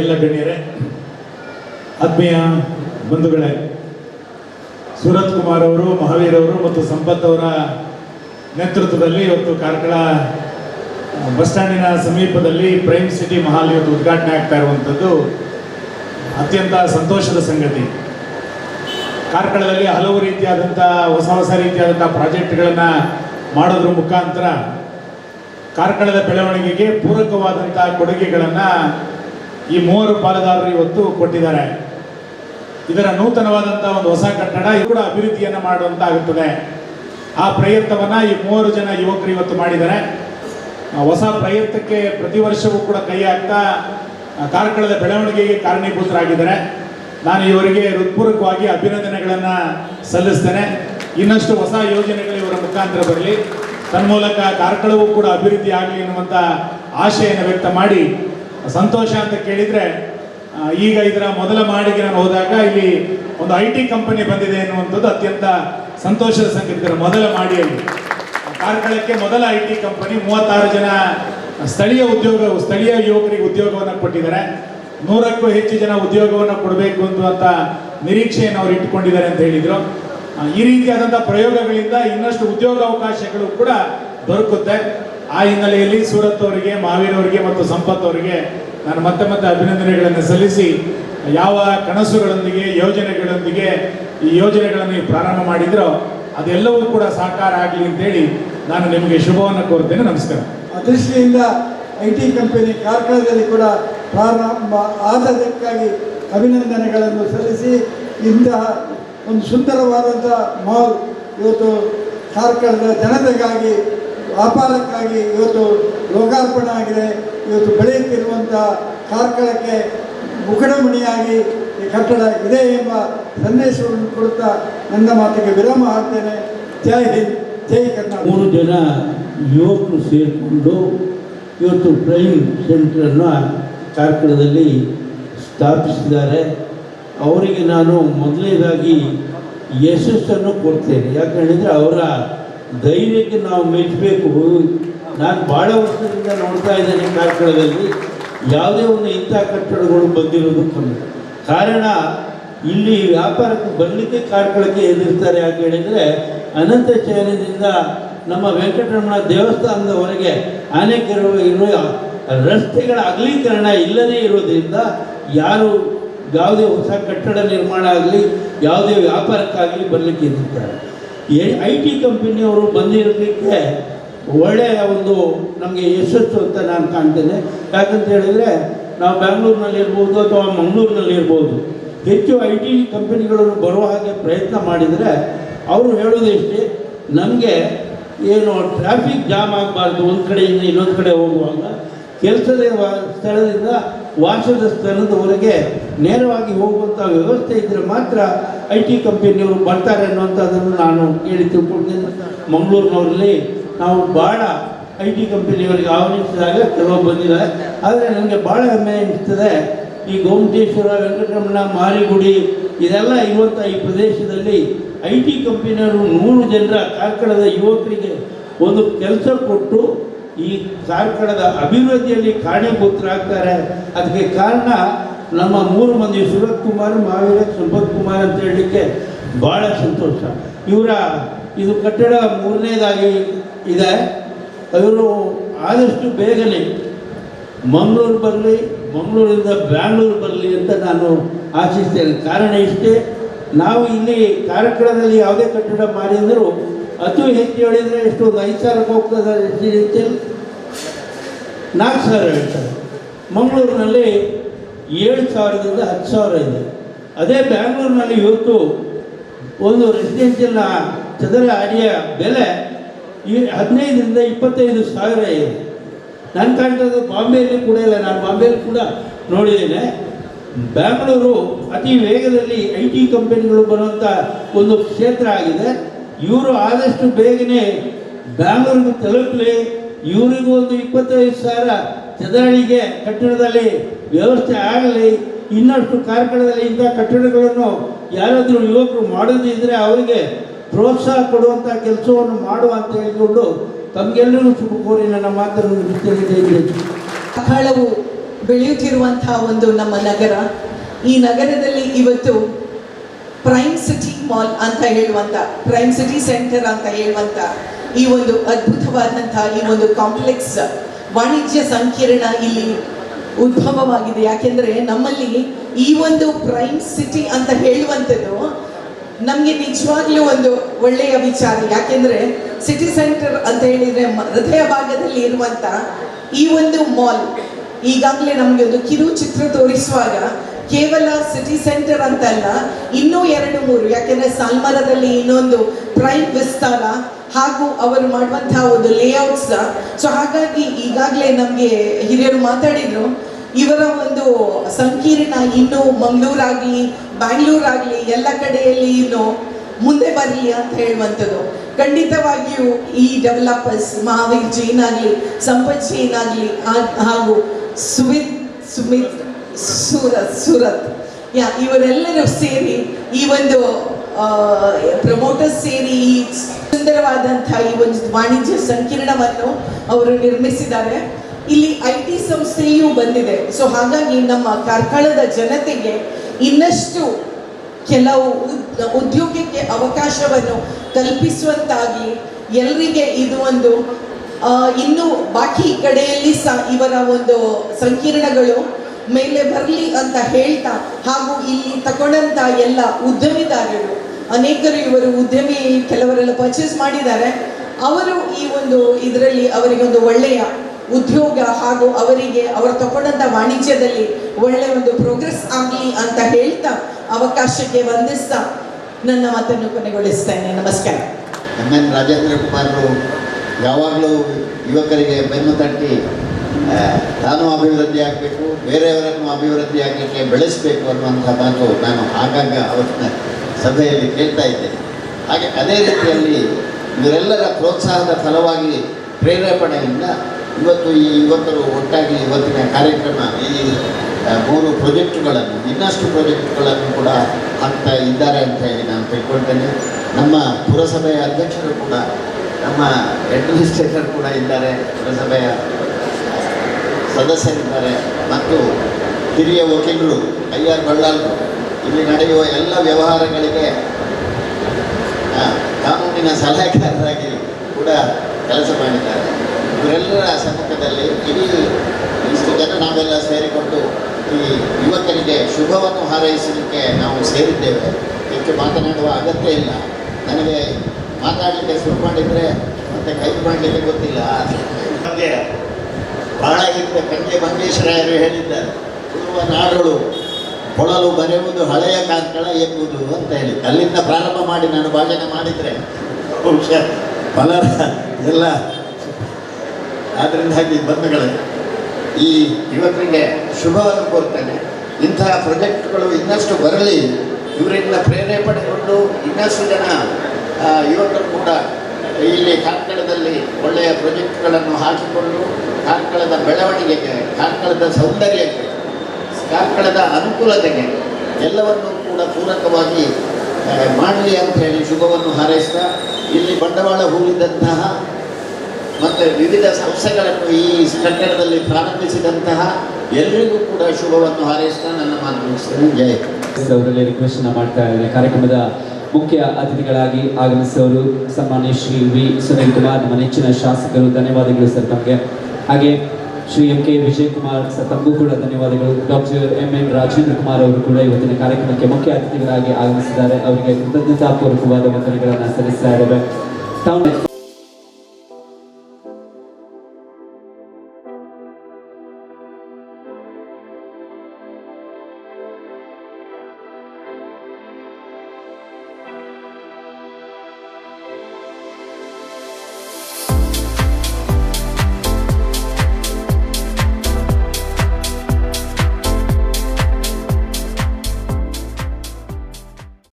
ಎಲ್ಲ ಗಣ್ಯರೇ, ಆತ್ಮೀಯ ಬಂಧುಗಳೇ, ಸೂರತ್ ಕುಮಾರ್ ಅವರು, ಮಹಾವೀರ್ ಅವರು ಮತ್ತು ಸಂಪತ್ ಅವರ ನೇತೃತ್ವದಲ್ಲಿ ಇವತ್ತು ಕಾರ್ಕಳ ಬಸ್ ಸ್ಟ್ಯಾಂಡಿನ ಸಮೀಪದಲ್ಲಿ ಪ್ರೈಮ್ ಸಿಟಿ ಮಹಾಲ್ ಇವತ್ತು ಉದ್ಘಾಟನೆ ಆಗ್ತಾ ಇರುವಂಥದ್ದು. ಅತ್ಯಂತ ಸಂತೋಷದ ಸಂಗತಿ. ಕಾರ್ಕಳದಲ್ಲಿ ಹಲವು ರೀತಿಯಾದಂಥ, ಹೊಸ ಹೊಸ ರೀತಿಯಾದಂಥ ಪ್ರಾಜೆಕ್ಟ್ಗಳನ್ನು ಮಾಡೋದ್ರ ಮುಖಾಂತರ, ಕಾರ್ಕಳದ ಬೆಳವಣಿಗೆಗೆ ಪೂರಕವಾದಂಥ ಕೊಡುಗೆಗಳನ್ನು ಈ ಮೂವರು ಪಾಲುದಾರರು ಇವತ್ತು ಕೊಟ್ಟಿದ್ದಾರೆ. ಇದರ ನೂತನವಾದಂತಹ ಒಂದು ಹೊಸ ಕಟ್ಟಡ ಇದು ಕೂಡ ಅಭಿವೃದ್ಧಿಯನ್ನು ಮಾಡುವಂತ ಆಗುತ್ತದೆ ಆ ಪ್ರಯತ್ನವನ್ನ ಈ ಮೂವರು ಜನ ಯುವಕರು ಇವತ್ತು ಮಾಡಿದ್ದಾರೆ. ಹೊಸ ಪ್ರಯತ್ನಕ್ಕೆ ಪ್ರತಿ ವರ್ಷವೂ ಕೂಡ ಕೈ ಹಾಕ್ತಾ ಕಾರ್ಕಳದ ಬೆಳವಣಿಗೆಗೆ ಕಾರಣೀಭೂತರಾಗಿದ್ದಾರೆ. ನಾನು ಇವರಿಗೆ ಹೃತ್ಪೂರ್ವಕವಾಗಿ ಅಭಿನಂದನೆಗಳನ್ನು ಸಲ್ಲಿಸ್ತೇನೆ. ಇನ್ನಷ್ಟು ಹೊಸ ಯೋಜನೆಗಳು ಇವರ ಮುಖಾಂತರ ಬರಲಿ. ತನ್ಮೂಲಕ ಕಾರ್ಕಳವೂ ಕೂಡ ಅಭಿವೃದ್ಧಿ ಆಗಲಿ ಎನ್ನುವಂಥ ಆಶೆಯನ್ನು ವ್ಯಕ್ತ ಮಾಡಿ ಸಂತೋಷ ಅಂತ ಕೇಳಿದರೆ ಈಗ ಇದರ ಮೊದಲ ಮಾಡಿಗೆ ನಾನು ಹೋದಾಗ ಇಲ್ಲಿ ಒಂದು ಐ ಟಿ ಕಂಪನಿ ಬಂದಿದೆ ಅನ್ನುವಂಥದ್ದು ಅತ್ಯಂತ ಸಂತೋಷದ ಸಂಗತಿ. ಇದರ ಮೊದಲ ಮಾಡಿಯಲ್ಲಿ. ಕಾರ್ಕಳಕ್ಕೆ ಮೊದಲ ಐ ಟಿ ಕಂಪನಿ ಮೂವತ್ತಾರು ಜನ ಸ್ಥಳೀಯ ಉದ್ಯೋಗ, ಸ್ಥಳೀಯ ಯುವಕರಿಗೆ ಉದ್ಯೋಗವನ್ನು ಕೊಟ್ಟಿದ್ದಾರೆ. ನೂರಕ್ಕೂ ಹೆಚ್ಚು ಜನ ಉದ್ಯೋಗವನ್ನು ಕೊಡಬೇಕು ಅನ್ನುವಂಥ ನಿರೀಕ್ಷೆಯನ್ನು ಅವರು ಇಟ್ಟುಕೊಂಡಿದ್ದಾರೆ ಅಂತ ಹೇಳಿದರು. ಈ ರೀತಿಯಾದಂಥ ಪ್ರಯೋಗಗಳಿಂದ ಇನ್ನಷ್ಟು ಉದ್ಯೋಗ ಅವಕಾಶಗಳು ಕೂಡ ದೊರಕುತ್ತೆ. ಆ ಹಿನ್ನೆಲೆಯಲ್ಲಿ ಸೂರತ್ ಅವರಿಗೆ ಮಹಾವೀರ್ ಅವರಿಗೆ ಮತ್ತು ಸಂಪತ್ ಅವರಿಗೆ ನಾನು ಮತ್ತೆ ಮತ್ತೆ ಅಭಿನಂದನೆಗಳನ್ನು ಸಲ್ಲಿಸಿ, ಯಾವ ಕನಸುಗಳೊಂದಿಗೆ, ಯೋಜನೆಗಳೊಂದಿಗೆ ಈ ಯೋಜನೆಗಳನ್ನು ಪ್ರಾರಂಭ ಮಾಡಿದ್ರೋ, ಅದೆಲ್ಲವೂ ಕೂಡ ಸಾಕಾರ ಆಗಲಿ ಅಂತೇಳಿ ನಾನು ನಿಮಗೆ ಶುಭವನ್ನು ಕೋರ್ತೇನೆ ನಮಸ್ಕಾರ. ದೃಷ್ಟಿಯಿಂದ ಐ ಟಿ ಕಂಪನಿ ಕಾರ್ಕಳದಲ್ಲಿ ಕೂಡ ಪ್ರಾರಂಭ ಆದದಕ್ಕಾಗಿ ಅಭಿನಂದನೆಗಳನ್ನು ಸಲ್ಲಿಸಿ, ಇಂತಹ ಒಂದು ಸುಂದರವಾದಂಥ ಮಾಲ್ ಇವತ್ತು ಕಾರ್ಕಳದ ಜನತೆಗಾಗಿ ವ್ಯಾಪಾರಕ್ಕಾಗಿ ಇವತ್ತು ಲೋಕಾರ್ಪಣೆ ಆಗಿದೆ. ಇವತ್ತು ಬೆಳೆಯುತ್ತಿರುವಂಥ ಕಾರ್ಕಳಕ್ಕೆ ಮುಖಡಮಣಿಯಾಗಿ ಈ ಕಟ್ಟಡ ಇದೆ ಎಂಬ ಸಂದೇಶವನ್ನು ಕೊಡುತ್ತಾ ನನ್ನ ಮಾತಿಗೆ ವಿರಾಮ ಹಾಕ್ತೇನೆ ಜೈ ಹಿಂದ್, ಜೈ ಕರ್ನಾಟಕ. ಮೂರು ಜನ ಯುವಕರು ಸೇರಿಕೊಂಡು ಇವತ್ತು ಟ್ರೈನಿಂಗ್ ಸೆಂಟ್ರನ್ನು ಕಾರ್ಕಳದಲ್ಲಿ ಸ್ಥಾಪಿಸಿದ್ದಾರೆ. ಅವರಿಗೆ ನಾನು ಮೊದಲನೇದಾಗಿ ಯಶಸ್ಸನ್ನು ಕೊಡ್ತೇನೆ. ಯಾಕೆ ಹೇಳಿದರೆ ಅವರ ಧೈರ್ಯಕ್ಕೆ ನಾವು ಮೆಚ್ಚಬೇಕು. ನಾನು ಭಾಳ ವರ್ಷದಿಂದ ನೋಡ್ತಾ ಇದ್ದೇನೆ ಕಾರ್ಕಳದಲ್ಲಿ ಯಾವುದೇ ಒಂದು ಇಂಥ ಕಟ್ಟಡಗಳು ಬಂದಿರೋದು ಕಮ್ಮಿ. ಕಾರಣ, ಇಲ್ಲಿ ವ್ಯಾಪಾರಕ್ಕೆ ಬರಲಿಕ್ಕೆ ಕಾರ್ಕಳಕ್ಕೆ ಎದುರ್ತಾರೆ ಯಾಕೆ ಹೇಳಿದರೆ, ಅನಂತ ಶಯನದಿಂದ ನಮ್ಮ ವೆಂಕಟರಮಣ ದೇವಸ್ಥಾನದವರೆಗೆ ಅನೇಕ ಇರುವ ರಸ್ತೆಗಳ ಅಗಲೀಕರಣ ಇಲ್ಲದೇ ಇರೋದ್ರಿಂದ ಯಾರು ಯಾವುದೇ ಹೊಸ ಕಟ್ಟಡ ನಿರ್ಮಾಣ ಆಗಲಿ, ಯಾವುದೇ ವ್ಯಾಪಾರಕ್ಕಾಗಲಿ ಬರಲಿಕ್ಕೆ ಎದುರ್ತಾರೆ ಐ ಟಿ ಕಂಪನಿಯವರು ಬಂದಿರೋದಕ್ಕೆ ಒಳ್ಳೆಯ ಒಂದು ನಮಗೆ ಯಶಸ್ಸು ಅಂತ ನಾನು ಕಾಣ್ತೇನೆ. ಯಾಕಂತ ಹೇಳಿದರೆ, ನಾವು ಬ್ಯಾಂಗ್ಳೂರಿನಲ್ಲಿ ಇರ್ಬೋದು ಅಥವಾ ಮಂಗಳೂರಿನಲ್ಲಿ ಇರ್ಬೋದು, ಹೆಚ್ಚು ಐ ಟಿ ಕಂಪನಿಗಳನ್ನು ಬರುವ ಹಾಗೆ ಪ್ರಯತ್ನ ಮಾಡಿದರೆ ಅವರು ಹೇಳೋದು ಇಷ್ಟೇ, ನಮಗೆ ಏನು ಟ್ರಾಫಿಕ್ ಜಾಮ್ ಆಗಬಾರ್ದು, ಒಂದು ಕಡೆಯಿಂದ ಇನ್ನೊಂದು ಕಡೆ ಹೋಗುವಾಗ. ಕೆಲಸದ ಸ್ಥಳದಿಂದ ವಾಸದ ಸ್ಥಳದವರೆಗೆ ನೇರವಾಗಿ ಹೋಗುವಂಥ ವ್ಯವಸ್ಥೆ ಇದ್ದರೆ ಮಾತ್ರ ಐ ಟಿ ಕಂಪನಿಯವರು ಬರ್ತಾರೆ ಅನ್ನುವಂಥದ್ದನ್ನು ನಾನು ಕೇಳಿ ತಿಳ್ಕೊಂಡಿದ್ದೇನೆ ಮಂಗಳೂರಿನವರಲ್ಲಿ ನಾವು ಭಾಳ ಐ ಟಿ ಕಂಪನಿಯವರಿಗೆ ಆಹ್ವಾನಿಸಿದಾಗ ಕೆಲವು ಬಂದಿದ್ದಾರೆ. ಆದರೆ ನನಗೆ ಭಾಳ ಹೆಮ್ಮೆ ಅನಿಸ್ತದೆ. ಈ ಗೋಮಟೇಶ್ವರ, ವೆಂಕಟರಮಣ, ಮಾರಿಗುಡಿ, ಇದೆಲ್ಲ ಇರುವಂಥ ಈ ಪ್ರದೇಶದಲ್ಲಿ ಐ ಟಿ ಕಂಪನಿಯವರು ನೂರು ಜನರ ಕಾರ್ಕಳದ ಯುವಕರಿಗೆ ಒಂದು ಕೆಲಸ ಕೊಟ್ಟು ಈ ಕಾರ್ಕಳದ ಅಭಿವೃದ್ಧಿಯಲ್ಲಿ ಕಾರಣೀಭೂತರಾಗ್ತಾರೆ. ಅದಕ್ಕೆ ಕಾರಣ ನಮ್ಮ ಮೂರು ಮಂದಿ ಸುರತ್ ಕುಮಾರ್ ಮಹಾವೀರ ಸುಭತ್ ಕುಮಾರ್ ಅಂತ ಹೇಳಲಿಕ್ಕೆ ಭಾಳ ಸಂತೋಷ. ಇವರ ಇದು ಕಟ್ಟಡ ಮೂರನೇದಾಗಿ ಇದೆ. ಅವರು ಆದಷ್ಟು ಬೇಗನೆ ಮಂಗಳೂರು ಬರಲಿ, ಮಂಗಳೂರಿಂದ ಬ್ಯಾಂಗ್ಳೂರು ಬರಲಿ ಅಂತ ನಾನು ಆಶಿಸ್ತೇನೆ. ಕಾರಣ ಇಷ್ಟೇ, ನಾವು ಇಲ್ಲಿ ಕಾರ್ಕಳದಲ್ಲಿ ಯಾವುದೇ ಕಟ್ಟಡ ಮಾಡಿ ಅಂದರೂ ಅತಿ ಹೆಚ್ಚು ಹೇಳಿದರೆ ಎಷ್ಟು ಒಂದು ಐದು ಸಾವಿರಕ್ಕೆ ಹೋಗ್ತದೆ ರೆಸಿಡೆನ್ಷಿಯಲ್ ನಾಲ್ಕು ಸಾವಿರ ಹೇಳ್ತಾರೆ. ಮಂಗಳೂರಿನಲ್ಲಿ ಏಳು ಸಾವಿರದಿಂದ ಹತ್ತು ಸಾವಿರ ಇದೆ. ಅದೇ ಬ್ಯಾಂಗ್ಳೂರಿನಲ್ಲಿ ಇವತ್ತು ಒಂದು ರೆಸಿಡೆನ್ಷಿಯಲ್ನ ಚದರ ಅಡಿಯ ಬೆಲೆ ಈ ಹದಿನೈದರಿಂದ ಇಪ್ಪತ್ತೈದು ಸಾವಿರ ಇದೆ. ನನ್ನ ಕಾಣ್ತದ್ದು ಬಾಂಬೆಯಲ್ಲಿ ಕೂಡ ಇಲ್ಲ, ನಾನು ಬಾಂಬೆಯಲ್ಲಿ ಕೂಡ ನೋಡಿದ್ದೇನೆ. ಬ್ಯಾಂಗ್ಳೂರು ಅತಿ ವೇಗದಲ್ಲಿ ಐ ಟಿ ಕಂಪನಿಗಳು ಬರುವಂಥ ಒಂದು ಕ್ಷೇತ್ರ ಆಗಿದೆ. ಇವರು ಆದಷ್ಟು ಬೇಗನೆ ಬ್ಯಾಂಗ್ಳೂರಿಗೆ ತಲುಪಲಿ. ಇವರಿಗೂ ಒಂದು ಇಪ್ಪತ್ತೈದು ಸಾವಿರ ಚದರಳಿಗೆ ಕಟ್ಟಡದಲ್ಲಿ ವ್ಯವಸ್ಥೆ ಆಗಲಿ. ಇನ್ನಷ್ಟು ಕಾರ್ಕಳದಲ್ಲಿ ಇಂಥ ಕಟ್ಟಡಗಳನ್ನು ಯಾರಾದರೂ ಯುವಕರು ಮಾಡೋದಿದ್ದರೆ ಅವರಿಗೆ ಪ್ರೋತ್ಸಾಹ ಕೊಡುವಂಥ ಕೆಲಸವನ್ನು ಮಾಡುವ ಅಂತ ಹೇಳಿಕೊಂಡು ತಮಗೆಲ್ಲರೂ ಶುಭ ಕೋರಿ ನನ್ನ ಮಾತನ್ನು ಬಹಳವು. ಬೆಳೆಯುತ್ತಿರುವಂತಹ ಒಂದು ನಮ್ಮ ನಗರ. ಈ ನಗರದಲ್ಲಿ ಇವತ್ತು ಪ್ರೈಮ್ ಸಿಟಿ ಮಾಲ್ ಅಂತ ಹೇಳುವಂತ ಪ್ರೈಮ್ ಸಿಟಿ ಸೆಂಟರ್ ಅಂತ ಹೇಳುವಂತ ಈ ಒಂದು ಅದ್ಭುತವಾದಂತಹ ಈ ಒಂದು ಕಾಂಪ್ಲೆಕ್ಸ್ ವಾಣಿಜ್ಯ ಸಂಕೀರ್ಣ ಇಲ್ಲಿ ಉದ್ಭವವಾಗಿದೆ. ಯಾಕೆಂದ್ರೆ ನಮ್ಮಲ್ಲಿ ಈ ಒಂದು ಪ್ರೈಮ್ ಸಿಟಿ ಅಂತ ಹೇಳುವಂಥದ್ದು ನಮಗೆ ನಿಜವಾಗ್ಲೂ ಒಂದು ಒಳ್ಳೆಯ ವಿಚಾರ. ಯಾಕೆಂದ್ರೆ ಸಿಟಿ ಸೆಂಟರ್ ಅಂತ ಹೇಳಿದ್ರೆ ಹೃದಯ ಭಾಗದಲ್ಲಿ ಇರುವಂತ ಈ ಒಂದು ಮಾಲ್ ಈಗಾಗಲೇ ನಮಗೆ ಒಂದು ಕಿರು ಚಿತ್ರ ತೋರಿಸುವಾಗ ಕೇವಲ ಸಿಟಿ ಸೆಂಟರ್ ಅಂತಲ್ಲ, ಇನ್ನೂ ಎರಡು ಮೂರು, ಯಾಕೆಂದ್ರೆ ಸಾಲ್ಮರದಲ್ಲಿ ಇನ್ನೊಂದು ಪ್ರೈಮ್ ವಿಸ್ತಾರ ಹಾಗೂ ಅವರು ಮಾಡುವಂತಹ ಒಂದು ಲೇಔಟ್ಸ್ ಸೊ ಹಾಗಾಗಿ ಈಗಾಗಲೇ ನಮಗೆ ಹಿರಿಯರು ಮಾತಾಡಿದ್ರು, ಇವರ ಒಂದು ಸಂಕೀರ್ಣ ಇನ್ನು ಮಂಗಳೂರಾಗ್ಲಿ, ಬ್ಯಾಂಗ್ಳೂರಾಗ್ಲಿ, ಎಲ್ಲ ಕಡೆಯಲ್ಲಿ ಇನ್ನು ಮುಂದೆ ಬರಲಿ ಅಂತ ಹೇಳುವಂಥದ್ದು. ಖಂಡಿತವಾಗಿಯೂ ಈ ಡೆವಲಪರ್ಸ್ ಮಹಾವೀರ್ ಜೈನ್ ಆಗಲಿ ಸಂಪತ್ ಜೈನ್ ಆಗಲಿ ಹಾಗೂ ಸುಮಿತ್ ಸುಮಿತ್ ಸೂರತ್ ಸೂರತ್. ಯಾ, ಇವರೆಲ್ಲರೂ ಸೇರಿ ಈ ಒಂದು ಪ್ರಮೋಟರ್ಸ್ ಸೇರಿ ಈ ಸುಂದರವಾದಂತಹ ಈ ಒಂದು ವಾಣಿಜ್ಯ ಸಂಕೀರ್ಣವನ್ನು ಅವರು ನಿರ್ಮಿಸಿದ್ದಾರೆ. ಇಲ್ಲಿ ಐ ಟಿ ಸಂಸ್ಥೆಯೂ ಬಂದಿದೆ. ಸೊ, ಹಾಗಾಗಿ ನಮ್ಮ ಕಾರ್ಕಳದ ಜನತೆಗೆ ಇನ್ನಷ್ಟು ಕೆಲವು ಉದ್ಯೋಗಕ್ಕೆ ಅವಕಾಶವನ್ನು ಕಲ್ಪಿಸುವಂತಾಗಿ ಎಲ್ಲರಿಗೆ ಇದು ಒಂದು ಇನ್ನು ಬಾಕಿ ಕಡೆಯಲ್ಲಿ ಸಹ ಇವರ ಒಂದು ಸಂಕೀರ್ಣಗಳು ಮೇಲೆ ಬರಲಿ ಅಂತ ಹೇಳ್ತಾ ಹಾಗೂ ಇಲ್ಲಿ ತಗೊಂಡಂತ ಎಲ್ಲ ಉದ್ಯಮಿದಾರರು, ಅನೇಕರು ಇವರು ಉದ್ಯಮಿ ಕೆಲವರೆಲ್ಲ ಪರ್ಚೇಸ್ ಮಾಡಿದ್ದಾರೆ. ಅವರು ಈ ಒಂದು ಇದರಲ್ಲಿ ಅವರಿಗೆ ಒಂದು ಒಳ್ಳೆಯ ಉದ್ಯೋಗ ಹಾಗೂ ಅವರಿಗೆ ಅವರು ತಗೊಂಡಂತ ವಾಣಿಜ್ಯದಲ್ಲಿ ಒಳ್ಳೆಯ ಒಂದು ಪ್ರೋಗ್ರೆಸ್ ಆಗಲಿ ಅಂತ ಹೇಳ್ತಾ ಅವಕಾಶಕ್ಕೆ ವಂದಿಸ್ತಾ ನನ್ನ ಮಾತನ್ನು ಕೊನೆಗೊಳಿಸ್ತೇನೆ. ನಮಸ್ಕಾರ. ಎಂ ಎನ್ ರಾಜೇಂದ್ರ ಕುಮಾರ್ ಯಾವಾಗಲೂ ಯುವಕರಿಗೆ ಬೆನ್ನು ತಟ್ಟಿ ತಾನು ಅಭಿವೃದ್ಧಿ ಆಗಬೇಕು, ಬೇರೆಯವರನ್ನು ಅಭಿವೃದ್ಧಿ ಆಗಲಿಕ್ಕೆ ಬೆಳೆಸಬೇಕು ಅನ್ನುವಂಥ ಮಾತು ನಾನು ಆಗಾಗ ಅವತ್ತಿನ ಸಭೆಯಲ್ಲಿ ಕೇಳ್ತಾ ಇದ್ದೇನೆ. ಹಾಗೆ ಅದೇ ರೀತಿಯಲ್ಲಿ ಇವರೆಲ್ಲರ ಪ್ರೋತ್ಸಾಹದ ಫಲವಾಗಿ ಪ್ರೇರೇಪಣೆಯಿಂದ ಇವತ್ತು ಈ ಯುವಕರು ಒಟ್ಟಾಗಿ ಇವತ್ತಿನ ಕಾರ್ಯಕ್ರಮ, ಈ ಮೂರು ಪ್ರಾಜೆಕ್ಟ್ಗಳನ್ನು, ಇನ್ನಷ್ಟು ಪ್ರಾಜೆಕ್ಟ್ಗಳನ್ನು ಕೂಡ ಹಾಕ್ತಾ ಇದ್ದಾರೆ ಅಂತ ಹೇಳಿ ನಾನು ತಿಳ್ಕೊಳ್ತೇನೆ. ನಮ್ಮ ಪುರಸಭೆಯ ಅಧ್ಯಕ್ಷರು ಕೂಡ, ನಮ್ಮ ಅಡ್ಮಿನಿಸ್ಟ್ರೇಟರ್ ಕೂಡ ಇದ್ದಾರೆ. ಪುರಸಭೆಯ ಸದಸ್ಯರಿದ್ದಾರೆ. ಮತ್ತು ಹಿರಿಯ ವಕೀಲರು, ಐ ಆರ್ ಬಳ್ಳಾಲ್ರು, ಇಲ್ಲಿ ನಡೆಯುವ ಎಲ್ಲ ವ್ಯವಹಾರಗಳಿಗೆ ಕಾನೂನಿನ ಸಲಹೆಗಾರರಾಗಿ ಕೂಡ ಕೆಲಸ ಮಾಡಿದ್ದಾರೆ. ಇವರೆಲ್ಲರ ಸಮ್ಮುಖದಲ್ಲಿ ಇಡೀ ಇಷ್ಟು ಜನ ನಾವೆಲ್ಲ ಸೇರಿಕೊಂಡು ಈ ಯುವಕರಿಗೆ ಶುಭವನ್ನು ಹಾರೈಸಲಿಕ್ಕೆ ನಾವು ಸೇರಿದ್ದೇವೆ. ಹೆಚ್ಚು ಮಾತನಾಡುವ ಅಗತ್ಯ ಇಲ್ಲ. ನನಗೆ ಮಾತಾಡಲಿಕ್ಕೆ ಶುರು ಮಾಡಿದರೆ ಮತ್ತೆ ಕೈ ಮಾಡಲಿಕ್ಕೆ ಗೊತ್ತಿಲ್ಲ. ಬಹಳ ಹಿಂದೆ ಕಂಗೆ ಮಂಗೇಶ್ವರಾಯರು ಹೇಳಿದ್ದಾರೆ. ಪೂರ್ವ ನಾಡುಗಳು ಕೊಳಲು ಬರೆಯುವುದು ಹಳೆಯ ಕಾಂತಳ ಎಂಬುದು ಅಂತ ಹೇಳಿ. ಅಲ್ಲಿಂದ ಪ್ರಾರಂಭ ಮಾಡಿ ನಾನು ಭಾಷಣ ಮಾಡಿದರೆ ಬಹುಶಃ ಬಲರ ಎಲ್ಲ ಆದ್ದರಿಂದಾಗಿ ಬಂಧುಗಳೇ, ಈ ಯುವಕರಿಗೆ ಶುಭವನ್ನು ಕೋರ್ತೇನೆ. ಇಂತಹ ಪ್ರಾಜೆಕ್ಟ್ಗಳು ಇನ್ನಷ್ಟು ಬರಲಿ, ಇವರಿಂದ ಪ್ರೇರೇಪಣೆಗೊಂಡು ಇನ್ನಷ್ಟು ಜನ ಯುವಕರು ಕೂಡ ಇಲ್ಲಿ ಕಾರ್ಕಳದಲ್ಲಿ ಒಳ್ಳೆಯ ಪ್ರೊಜೆಕ್ಟ್ಗಳನ್ನು ಹಾಕಿಕೊಂಡು ಕಾರ್ಕಳದ ಬೆಳವಣಿಗೆಗೆ, ಕಾರ್ಕಳದ ಸೌಂದರ್ಯಕ್ಕೆ, ಕಾರ್ಕಳದ ಅನುಕೂಲತೆಗೆ ಎಲ್ಲವನ್ನೂ ಕೂಡ ಪೂರಕವಾಗಿ ಮಾಡಲಿ ಅಂತ ಹೇಳಿ ಶುಭವನ್ನು ಹಾರೈಸ್ತಾ ಇಲ್ಲಿ ಬಂಡವಾಳ ಹೂಡಿದಂತಹ ಮತ್ತು ವಿವಿಧ ಸಂಸ್ಥೆಗಳನ್ನು ಈ ಕಟ್ಟಡದಲ್ಲಿ ಪ್ರಾರಂಭಿಸಿದಂತಹ ಎಲ್ಲರಿಗೂ ಕೂಡ ಶುಭವನ್ನು ಹಾರೈಸ್ತಾ ನನ್ನ ಮಾತು ಮುಗಿಸ್ತೇನೆ. ಜಯ ಅವರಲ್ಲಿ ರಿಕ್ವೆಸ್ಟ್ ಮಾಡ್ತಾ ಇದ್ದೇನೆ. ಕಾರ್ಯಕ್ರಮದ ಮುಖ್ಯ ಅತಿಥಿಗಳಾಗಿ ಆಗಮಿಸಿದವರು ಸನ್ಮಾನ್ಯ ಶ್ರೀ ವಿ. ಸುನೀಲ್ ಕುಮಾರ್, ನಮ್ಮ ನೆಚ್ಚಿನ ಶಾಸಕರು, ಧನ್ಯವಾದಗಳು ಸರ್ ತಮಗೆ. ಹಾಗೆ Shri M. K. Vijay Kumar sir ತಮಗೂ ಕೂಡ ಧನ್ಯವಾದಗಳು. Doctor M. N. Rajendra Kumar ಅವರು ಕೂಡ ಇವತ್ತಿನ ಕಾರ್ಯಕ್ರಮಕ್ಕೆ ಮುಖ್ಯ ಅತಿಥಿಗಳಾಗಿ ಆಗಮಿಸಿದ್ದಾರೆ. ಅವರಿಗೆ ಕೃತಜ್ಞತಾಪೂರ್ವಕವಾದ ವಂದನೆಗಳನ್ನು ಸಲ್ಲಿಸ್ತಾ ಇದ್ದಾರೆ